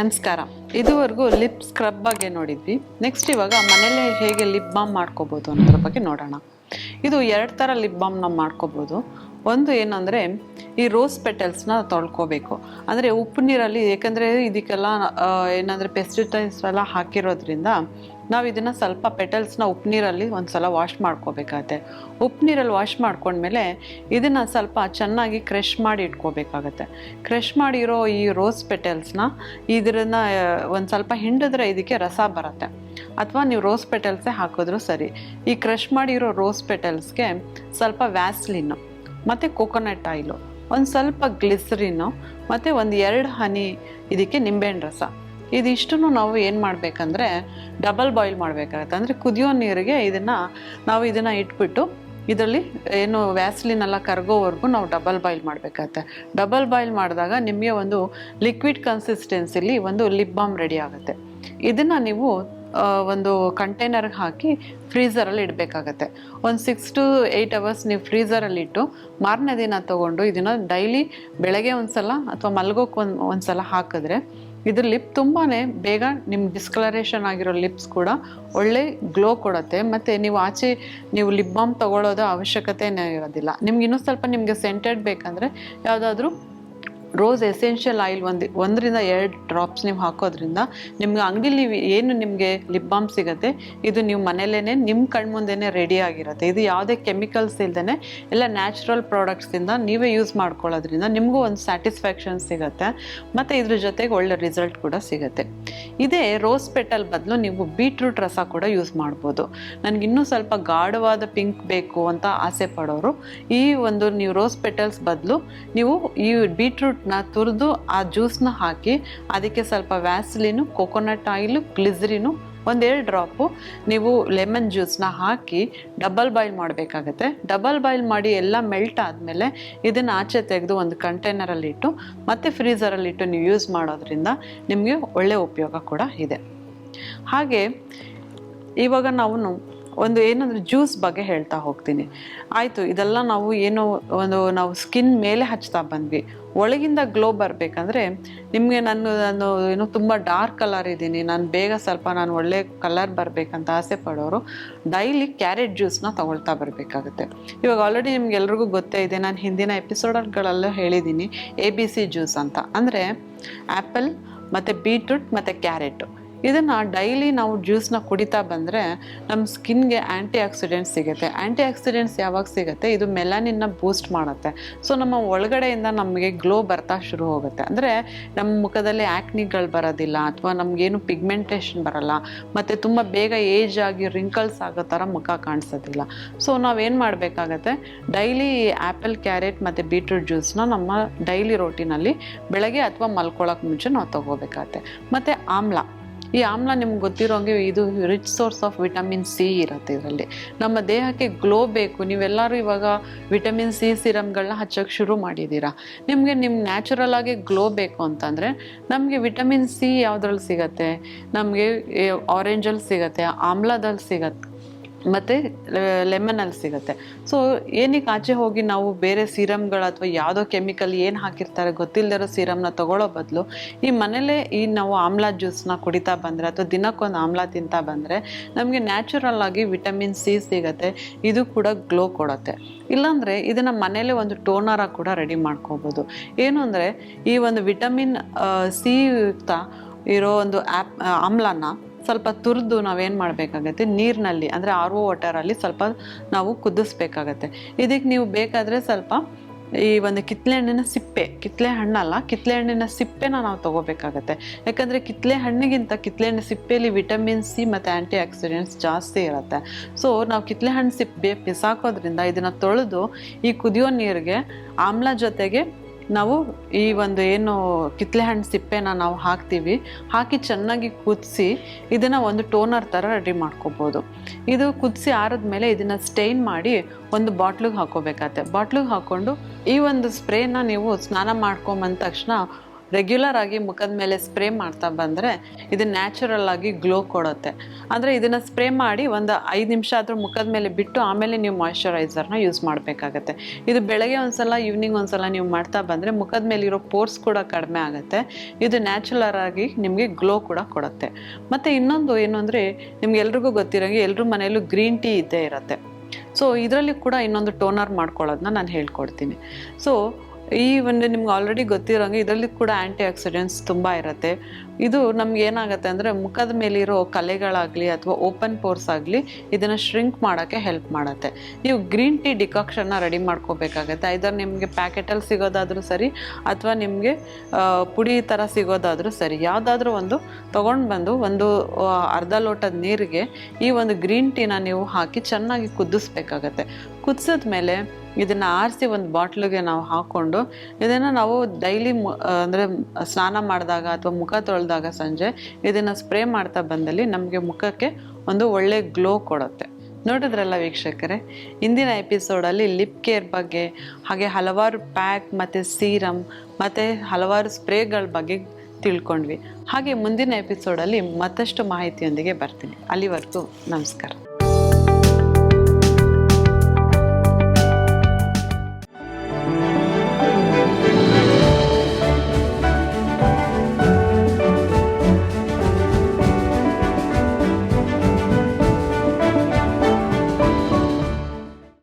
ನಮಸ್ಕಾರ. ಇದುವರೆಗೂ lip scrub ಬಗ್ಗೆ ನೋಡಿದ್ವಿ. ನೆಕ್ಸ್ಟ್ ಇವಾಗ ಮನೇಲೆ ಹೇಗೆ ಲಿಪ್ ಬಾಮ್ ಮಾಡ್ಕೋಬಹುದು ಅನ್ನೋದ್ರ ಬಗ್ಗೆ ನೋಡೋಣ. ಇದು ಎರಡು ಥರ ಲಿಪ್ ಬಾಮ್ ನಾವು ಮಾಡ್ಕೋಬಹುದು ಒಂದು ಏನಂದರೆ ಈ ರೋಸ್ ಪೆಟಲ್ಸ್ನ ತೊಳ್ಕೋಬೇಕು. ಅಂದರೆ ಉಪ್ಪು ನೀರಲ್ಲಿ, ಏಕೆಂದರೆ ಇದಕ್ಕೆಲ್ಲ ಏನಂದರೆ ಪೆಸ್ಟಿಸೈಡ್ಸ್ ಎಲ್ಲ ಹಾಕಿರೋದ್ರಿಂದ ನಾವು ಇದನ್ನು ಸ್ವಲ್ಪ ಪೆಟಲ್ಸ್ನ ಉಪ್ಪು ನೀರಲ್ಲಿ ಒಂದು ಸಲ ವಾಶ್ ಮಾಡ್ಕೋಬೇಕಾಗತ್ತೆ. ಉಪ್ಪು ನೀರಲ್ಲಿ ವಾಶ್ ಮಾಡ್ಕೊಂಡ್ಮೇಲೆ ಇದನ್ನು ಸ್ವಲ್ಪ ಚೆನ್ನಾಗಿ ಕ್ರಷ್ ಮಾಡಿ ಇಟ್ಕೋಬೇಕಾಗತ್ತೆ. ಕ್ರಷ್ ಮಾಡಿರೋ ಈ ರೋಸ್ ಪೆಟಲ್ಸ್ನ ಇದನ್ನ ಒಂದು ಸ್ವಲ್ಪ ಹಿಂಡಿದ್ರೆ ಇದಕ್ಕೆ ರಸ ಬರುತ್ತೆ. ಅಥವಾ ನೀವು ರೋಸ್ ಪೆಟಲ್ಸೇ ಹಾಕಿದ್ರು ಸರಿ. ಈ ಕ್ರಷ್ ಮಾಡಿರೋ ರೋಸ್ ಪೆಟಲ್ಸ್ಗೆ ಸ್ವಲ್ಪ ವ್ಯಾಸ್ಲಿನ್ನು ಮತ್ತು ಕೋಕೋನಟ್ ಆಯಿಲು, ಒಂದು ಸ್ವಲ್ಪ ಗ್ಲಿಸ್ರಿನು ಮತ್ತು ಒಂದು ಎರಡು ಹನಿ ಇದಕ್ಕೆ ನಿಂಬೆಹಣ್ಣು ರಸ. ಇದಿಷ್ಟನ್ನು ನಾವು ಏನು ಮಾಡಬೇಕಂದ್ರೆ ಡಬಲ್ ಬಾಯ್ಲ್ ಮಾಡಬೇಕಾಗತ್ತೆ. ಅಂದರೆ ಕುದಿಯೋ ನೀರಿಗೆ ಇದನ್ನು ನಾವು ಇದನ್ನು ಇಟ್ಬಿಟ್ಟು ಇದರಲ್ಲಿ ಏನು ವ್ಯಾಸ್ಲಿನೆಲ್ಲ ಕರಗೋವರೆಗೂ ನಾವು ಡಬಲ್ ಬಾಯ್ಲ್ ಮಾಡಬೇಕಾಗತ್ತೆ. ಡಬಲ್ ಬಾಯ್ಲ್ ಮಾಡಿದಾಗ ನಿಮಗೆ ಒಂದು ಲಿಕ್ವಿಡ್ ಕನ್ಸಿಸ್ಟೆನ್ಸಿಲಿ ಒಂದು ಲಿಪ್ ಬಾಮ್ ರೆಡಿ ಆಗುತ್ತೆ. ಇದನ್ನು ನೀವು ಒಂದು ಕಂಟೈನರ್ಗೆ ಹಾಕಿ ಫ್ರೀಝರಲ್ಲಿ ಇಡಬೇಕಾಗತ್ತೆ. ಒಂದು ಸಿಕ್ಸ್ ಟು ಏಯ್ಟ್ ಅವರ್ಸ್ ನೀವು ಫ್ರೀಝರಲ್ಲಿ ಇಟ್ಟು ಮಾರನೇ ದಿನ ತೊಗೊಂಡು ಇದನ್ನು ಡೈಲಿ ಬೆಳಗ್ಗೆ ಒಂದು ಸಲ ಅಥವಾ ಮಲಗೋಕೆ ಒಂದು ಒಂದು ಸಲ ಹಾಕಿದ್ರೆ ಇದ್ರ ಲಿಪ್ ತುಂಬಾ ಬೇಗ ನಿಮ್ಮ ಡಿಸ್ಕಲರೇಷನ್ ಆಗಿರೋ ಲಿಪ್ಸ್ ಕೂಡ ಒಳ್ಳೆ ಗ್ಲೋ ಕೊಡುತ್ತೆ. ಮತ್ತು ನೀವು ಆಚೆ ನೀವು ಲಿಪ್ ಬಾಮ್ ತೊಗೊಳ್ಳೋದು ಅವಶ್ಯಕತೆನೇ ಇರೋದಿಲ್ಲ. ನಿಮ್ಗೆ ಇನ್ನೂ ಸ್ವಲ್ಪ ನಿಮಗೆ ಸೆಂಟೆಡ್ ಬೇಕಂದರೆ ಯಾವುದಾದ್ರೂ ರೋಸ್ ಎಸೆನ್ಷಿಯಲ್ ಆಯಿಲ್ ಒಂದು, ಒಂದರಿಂದ ಎರಡು ಡ್ರಾಪ್ಸ್ ನೀವು ಹಾಕೋದ್ರಿಂದ ನಿಮ್ಗೆ ಅಂಗಡಿಲಿ ಏನು ನಿಮಗೆ ಲಿಪ್ ಬಾಮ್ ಸಿಗುತ್ತೆ, ಇದು ನೀವು ಮನೇಲೇ ನಿಮ್ಮ ಕಣ್ಮುಂದೆನೇ ರೆಡಿ ಆಗಿರುತ್ತೆ. ಇದು ಯಾವುದೇ ಕೆಮಿಕಲ್ಸ್ ಇಲ್ದೇ ಎಲ್ಲ ನ್ಯಾಚುರಲ್ ಪ್ರಾಡಕ್ಟ್ಸಿಂದ ನೀವೇ ಯೂಸ್ ಮಾಡ್ಕೊಳ್ಳೋದ್ರಿಂದ ನಿಮಗೂ ಒಂದು ಸ್ಯಾಟಿಸ್ಫ್ಯಾಕ್ಷನ್ ಸಿಗುತ್ತೆ, ಮತ್ತು ಇದ್ರ ಜೊತೆಗೆ ಒಳ್ಳೆ ರಿಸಲ್ಟ್ ಕೂಡ ಸಿಗುತ್ತೆ. ಇದೇ ರೋಸ್ ಪೆಟಲ್ ಬದಲು ನೀವು ಬೀಟ್ರೂಟ್ ರಸ ಕೂಡ ಯೂಸ್ ಮಾಡ್ಬೋದು. ನನಗೆ ಇನ್ನೂ ಸ್ವಲ್ಪ ಗಾಢವಾದ ಪಿಂಕ್ ಬೇಕು ಅಂತ ಆಸೆ ಪಡೋರು, ಈ ಒಂದು ನೀವು ರೋಸ್ ಪೆಟಲ್ಸ್ ಬದಲು ನೀವು ಈ ಬೀಟ್ರೂಟ್ನ ತುರಿದು ಆ ಜ್ಯೂಸ್ನ ಹಾಕಿ, ಅದಕ್ಕೆ ಸ್ವಲ್ಪ ವ್ಯಾಸ್ಲಿನು ಕೊಕೊನಟ್ ಆಯಿಲು ಗ್ಲಿಸರಿನು ಒಂದೆರಡು ಡ್ರಾಪು ನೀವು ಲೆಮನ್ ಜ್ಯೂಸ್ನ ಹಾಕಿ ಡಬಲ್ ಬಾಯ್ಲ್ ಮಾಡಬೇಕಾಗತ್ತೆ. ಡಬಲ್ ಬಾಯ್ಲ್ ಮಾಡಿ ಎಲ್ಲ ಮೆಲ್ಟ್ ಆದಮೇಲೆ ಇದನ್ನು ಆಚೆ ತೆಗೆದು ಒಂದು ಕಂಟೈನರಲ್ಲಿ ಇಟ್ಟು, ಮತ್ತೆ ಫ್ರೀಝರಲ್ಲಿ ಇಟ್ಟು ನೀವು ಯೂಸ್ ಮಾಡೋದ್ರಿಂದ ನಿಮಗೆ ಒಳ್ಳೆಯ ಉಪಯೋಗ ಕೂಡ ಇದೆ. ಹಾಗೆ ಇವಾಗ ನಾವು ಒಂದು ಏನಂದ್ರೆ ಜ್ಯೂಸ್ ಬಗ್ಗೆ ಹೇಳ್ತಾ ಹೋಗ್ತೀನಿ. ಆಯಿತು, ಇದೆಲ್ಲ ನಾವು ಏನೋ ಒಂದು ನಾವು ಸ್ಕಿನ್ ಮೇಲೆ ಹಚ್ತಾ ಬಂದ್ವಿ. ಒಳಗಿಂದ ಗ್ಲೋ ಬರಬೇಕಂದ್ರೆ ನಿಮಗೆ ನಾನು ನಾನು ಏನೋ ತುಂಬ ಡಾರ್ಕ್ ಕಲರ್ ಇದ್ದೀನಿ. ನಾನು ಬೇಗ ಸ್ವಲ್ಪ ನಾನು ಒಳ್ಳೆ ಕಲರ್ ಬರಬೇಕಂತ ಆಸೆ ಪಡೋರು ಡೈಲಿ ಕ್ಯಾರೆಟ್ ಜ್ಯೂಸ್ನ ತಗೊಳ್ತಾ ಬರಬೇಕಾಗುತ್ತೆ. ಇವಾಗ ಆಲ್ರೆಡಿ ನಿಮ್ಗೆ ಎಲ್ರಿಗೂ ಗೊತ್ತೇ ಇದೆ, ನಾನು ಹಿಂದಿನ ಎಪಿಸೋಡ್ಗಳಲ್ಲೂ ಹೇಳಿದ್ದೀನಿ ಎ ಬಿ ಸಿ ಜ್ಯೂಸ್ ಅಂತ. ಅಂದರೆ ಆ್ಯಪಲ್ ಮತ್ತು ಬೀಟ್ರೂಟ್ ಮತ್ತು ಕ್ಯಾರೆಟು ಇದನ್ನು ಡೈಲಿ ನಾವು ಜ್ಯೂಸ್ನ ಕುಡಿತಾ ಬಂದರೆ ನಮ್ಮ ಸ್ಕಿನ್ಗೆ ಆ್ಯಂಟಿ ಆಕ್ಸಿಡೆಂಟ್ಸ್ ಸಿಗುತ್ತೆ. ಆ್ಯಂಟಿ ಆಕ್ಸಿಡೆಂಟ್ಸ್ ಯಾವಾಗ ಸಿಗುತ್ತೆ? ಇದು ಮೆಲಾನಿನ್ನ ಬೂಸ್ಟ್ ಮಾಡುತ್ತೆ. ಸೊ ನಮ್ಮ ಒಳಗಡೆಯಿಂದ ನಮಗೆ ಗ್ಲೋ ಬರ್ತಾ ಶುರು ಹೋಗುತ್ತೆ. ಅಂದರೆ ನಮ್ಮ ಮುಖದಲ್ಲಿ ಆ್ಯಕ್ನಿಗಳು ಬರೋದಿಲ್ಲ ಅಥವಾ ನಮಗೇನು ಪಿಗ್ಮೆಂಟೇಷನ್ ಬರಲ್ಲ. ಮತ್ತು ತುಂಬ ಬೇಗ ಏಜ್ ಆಗಿ ರಿಂಕಲ್ಸ್ ಆಗೋ ಥರ ಮುಖ ಕಾಣಿಸೋದಿಲ್ಲ. ಸೊ ನಾವೇನು ಮಾಡಬೇಕಾಗತ್ತೆ? ಡೈಲಿ ಆ್ಯಪಲ್ ಕ್ಯಾರೆಟ್ ಮತ್ತು ಬೀಟ್ರೂಟ್ ಜ್ಯೂಸ್ನ ನಮ್ಮ ಡೈಲಿ ರೋಟಿನಲ್ಲಿ ಬೆಳಗ್ಗೆ ಅಥವಾ ಮಲ್ಕೊಳ್ಳೋಕೆ ಮುಂಚೆ ನಾವು ತೊಗೋಬೇಕಾಗತ್ತೆ. ಮತ್ತು ಆಮ್ಲ. ಈ ಆಮ್ಲ ನಿಮ್ಗೆ ಗೊತ್ತಿರೋಂಗೆ ಇದು rich source of vitamin C ಇರುತ್ತೆ ಇದರಲ್ಲಿ. ನಮ್ಮ ದೇಹಕ್ಕೆ ಗ್ಲೋ ಬೇಕು, ನೀವೆಲ್ಲರೂ ಇವಾಗ ವಿಟಮಿನ್ ಸಿ ಸಿರಮ್ಗಳನ್ನ ಹಚ್ಚೋಕ್ಕೆ ಶುರು ಮಾಡಿದ್ದೀರಾ ನಿಮಗೆ ನಿಮ್ಮ ನ್ಯಾಚುರಲ್ ಆಗಿ ಗ್ಲೋ ಬೇಕು ಅಂತಂದರೆ ನಮಗೆ ವಿಟಮಿನ್ ಸಿ ಯಾವುದ್ರಲ್ಲಿ ಸಿಗತ್ತೆ? ನಮಗೆ ಆರೆಂಜಲ್ಲಿ ಸಿಗತ್ತೆ ಆಮ್ಲದಲ್ಲಿ ಸಿಗತ್ತೆ ಮತ್ತು ಲೆಮನಲ್ಲಿ ಸಿಗುತ್ತೆ. ಸೊ ಏನಕ್ಕೆ ಆಚೆ ಹೋಗಿ ನಾವು ಬೇರೆ ಸೀರಮ್ಗಳು ಅಥವಾ ಯಾವುದೋ ಕೆಮಿಕಲ್ ಏನು ಹಾಕಿರ್ತಾರೆ ಗೊತ್ತಿಲ್ಲದಿರೋ ಸೀರಮ್ನ ತಗೊಳ್ಳೋ ಬದಲು ಈ ಮನೇಲೇ ಈ ನಾವು ಆಮ್ಲ ಜ್ಯೂಸ್ನ ಕುಡಿತಾ ಬಂದರೆ ಅಥವಾ ದಿನಕ್ಕೊಂದು ಆಮ್ಲ ತಿಂತಾ ಬಂದರೆ ನಮಗೆ ನ್ಯಾಚುರಲ್ ಆಗಿ ವಿಟಮಿನ್ ಸಿ ಸಿಗುತ್ತೆ. ಇದು ಕೂಡ ಗ್ಲೋ ಕೊಡುತ್ತೆ. ಇಲ್ಲಾಂದರೆ ಇದನ್ನು ಮನೇಲೇ ಒಂದು ಟೋನರ ಕೂಡ ರೆಡಿ ಮಾಡ್ಕೋಬೋದು. ಏನು ಅಂದರೆ ಈ ಒಂದು ವಿಟಮಿನ್ ಸಿ ಯುಕ್ತ ಇರೋ ಒಂದು ಆ್ಯಪ್ ಆಮ್ಲನ ಸ್ವಲ್ಪ ತುರಿದು ನಾವೇನು ಮಾಡಬೇಕಾಗತ್ತೆ? ನೀರಿನಲ್ಲಿ, ಅಂದರೆ ಆರ್ ಒ ವಾಟರಲ್ಲಿ ಸ್ವಲ್ಪ ನಾವು ಕುದಿಸ್ಬೇಕಾಗತ್ತೆ. ಇದಕ್ಕೆ ನೀವು ಬೇಕಾದರೆ ಸ್ವಲ್ಪ ಈ ಒಂದು ಕಿತ್ಲೆ ಹಣ್ಣಿನ ಸಿಪ್ಪೆ ಕಿತ್ತಳೆ ಹಣ್ಣಲ್ಲ, ಕಿತ್ಲೆ ಹಣ್ಣಿನ ಸಿಪ್ಪೆನ ನಾವು ತೊಗೋಬೇಕಾಗತ್ತೆ. ಯಾಕಂದರೆ ಕಿತ್ತಳೆ ಹಣ್ಣಿಗಿಂತ ಕಿತ್ಲೆ ಹಣ್ಣು ಸಿಪ್ಪೆಯಲ್ಲಿ ವಿಟಮಿನ್ ಸಿ ಮತ್ತು ಆ್ಯಂಟಿ ಆಕ್ಸಿಡೆಂಟ್ಸ್ ಜಾಸ್ತಿ ಇರುತ್ತೆ. ಸೊ, ನಾವು ಕಿತ್ತಳೆ ಹಣ್ಣು ಸಿಪ್ಪೆ ಬಿಸಾಕೋದ್ರಿಂದ ಇದನ್ನು ತೊಳೆದು ಈ ಕುದಿಯೋ ನೀರಿಗೆ ಆಮ್ಲ ಜೊತೆಗೆ ನಾವು ಈ ಒಂದು ಏನು ಕಿತ್ತಳೆ ಹಣ್ಣು ಸಿಪ್ಪೆನ ನಾವು ಹಾಕ್ತೀವಿ, ಹಾಕಿ ಚೆನ್ನಾಗಿ ಕುದಿಸಿ ಇದನ್ನು ಒಂದು ಟೋನರ್ ಥರ ರೆಡಿ ಮಾಡ್ಕೋಬೋದು. ಇದು ಕುದಿಸಿ ಆರಿದ್ಮೇಲೆ ಇದನ್ನು ಸ್ಟೈನ್ ಮಾಡಿ ಒಂದು ಬಾಟ್ಲಿಗೆ ಹಾಕೋಬೇಕಾಗತ್ತೆ. ಬಾಟ್ಲಿಗೆ ಹಾಕ್ಕೊಂಡು ಈ ಒಂದು ಸ್ಪ್ರೇನ ನೀವು ಸ್ನಾನ ಮಾಡ್ಕೊಂಬಂದ ತಕ್ಷಣ ರೆಗ್ಯುಲರ್ ಆಗಿ ಮುಖದ ಮೇಲೆ ಸ್ಪ್ರೇ ಮಾಡ್ತಾ ಬಂದರೆ ಇದು ನ್ಯಾಚುರಲ್ ಆಗಿ ಗ್ಲೋ ಕೊಡುತ್ತೆ. ಅಂದರೆ ಇದನ್ನು ಸ್ಪ್ರೇ ಮಾಡಿ ಒಂದು ಐದು ನಿಮಿಷ ಆದರೂ ಮುಖದ ಮೇಲೆ ಬಿಟ್ಟು ಆಮೇಲೆ ನೀವು ಮಾಯಶ್ಚರೈಸರ್ನ ಯೂಸ್ ಮಾಡಬೇಕಾಗತ್ತೆ. ಇದು ಬೆಳಗ್ಗೆ ಒಂದ್ಸಲ ಈವ್ನಿಂಗ್ ಒಂದ್ಸಲ ನೀವು ಮಾಡ್ತಾ ಬಂದರೆ ಮುಖದ ಮೇಲೆ ಇರೋ ಪೋರ್ಸ್ ಕೂಡ ಕಡಿಮೆ ಆಗುತ್ತೆ. ಇದು ನ್ಯಾಚುರಲ್ ಆಗಿ ನಿಮಗೆ ಗ್ಲೋ ಕೂಡ ಕೊಡುತ್ತೆ. ಮತ್ತು ಇನ್ನೊಂದು ಏನು ಅಂದರೆ ನಿಮ್ಗೆ ಎಲ್ರಿಗೂ ಗೊತ್ತಿರೋಂಗೆ ಎಲ್ಲರೂ ಮನೆಯಲ್ಲೂ ಗ್ರೀನ್ ಟೀ ಇದ್ದೇ ಇರುತ್ತೆ. ಸೊ ಇದರಲ್ಲಿ ಕೂಡ ಇನ್ನೊಂದು ಟೋನರ್ ಮಾಡ್ಕೊಳ್ಳೋದನ್ನ ನಾನು ಹೇಳ್ಕೊಡ್ತೀನಿ. ಸೊ ಈ ಒಂದು ನಿಮ್ಗೆ ಆಲ್ರೆಡಿ ಗೊತ್ತಿರೋಂಗೆ ಇದರಲ್ಲಿ ಕೂಡ ಆ್ಯಂಟಿ ಆಕ್ಸಿಡೆಂಟ್ಸ್ ತುಂಬ ಇರುತ್ತೆ. ಇದು ನಮ್ಗೆ ಏನಾಗುತ್ತೆ ಅಂದರೆ ಮುಖದ ಮೇಲಿರೋ ಕಲೆಗಳಾಗಲಿ ಅಥವಾ ಓಪನ್ ಪೋರ್ಸ್ ಆಗಲಿ ಇದನ್ನು ಶ್ರಿಂಕ್ ಮಾಡೋಕ್ಕೆ ಹೆಲ್ಪ್ ಮಾಡುತ್ತೆ. ನೀವು ಗ್ರೀನ್ ಟೀ ಡಿಕಾಕ್ಷನ್ನ ರೆಡಿ ಮಾಡ್ಕೋಬೇಕಾಗತ್ತೆ. ಐದರ್ ನಿಮಗೆ ಪ್ಯಾಕೆಟಲ್ಲಿ ಸಿಗೋದಾದರೂ ಸರಿ ಅಥವಾ ನಿಮಗೆ ಪುಡಿ ಥರ ಸಿಗೋದಾದರೂ ಸರಿ. ಯಾವುದಾದ್ರೂ ಒಂದು ತೊಗೊಂಡು ಬಂದು ಒಂದು ಅರ್ಧ ಲೋಟದ ನೀರಿಗೆ ಈ ಒಂದು ಗ್ರೀನ್ ಟೀನ ನೀವು ಹಾಕಿ ಚೆನ್ನಾಗಿ ಕುದಿಸ್ಬೇಕಾಗತ್ತೆ. ಕುದಿಸಿದ ಮೇಲೆ ಇದನ್ನು ಆರಿಸಿ ಒಂದು ಬಾಟ್ಲಿಗೆ ನಾವು ಹಾಕ್ಕೊಂಡು ಇದನ್ನು ನಾವು ಡೈಲಿ ಅಂದರೆ ಸ್ನಾನ ಮಾಡಿದಾಗ ಅಥವಾ ಮುಖ ತೊಳೆದಾಗ ಸಂಜೆ, ಇದನ್ನು ಸ್ಪ್ರೇ ಮಾಡ್ತಾ ಬಂದಲ್ಲಿ ನಮಗೆ ಮುಖಕ್ಕೆ ಒಂದು ಒಳ್ಳೆ ಗ್ಲೋ ಕೊಡುತ್ತೆ. ನೋಡಿದ್ರಲ್ಲ ವೀಕ್ಷಕರೇ? ಇಂದಿನ ಎಪಿಸೋಡಲ್ಲಿ ಲಿಪ್ ಕೇರ್ ಬಗ್ಗೆ, ಹಾಗೆ ಹಲವಾರು ಪ್ಯಾಕ್ ಮತ್ತು ಸೀರಮ್ ಮತ್ತು ಹಲವಾರು ಸ್ಪ್ರೇಗಳ ಬಗ್ಗೆ ತಿಳ್ಕೊಂಡ್ವಿ. ಹಾಗೆ ಮುಂದಿನ ಎಪಿಸೋಡಲ್ಲಿ ಮತ್ತಷ್ಟು ಮಾಹಿತಿಯೊಂದಿಗೆ ಬರ್ತೀನಿ. ಅಲ್ಲಿವರೆಗೂ ನಮಸ್ಕಾರ.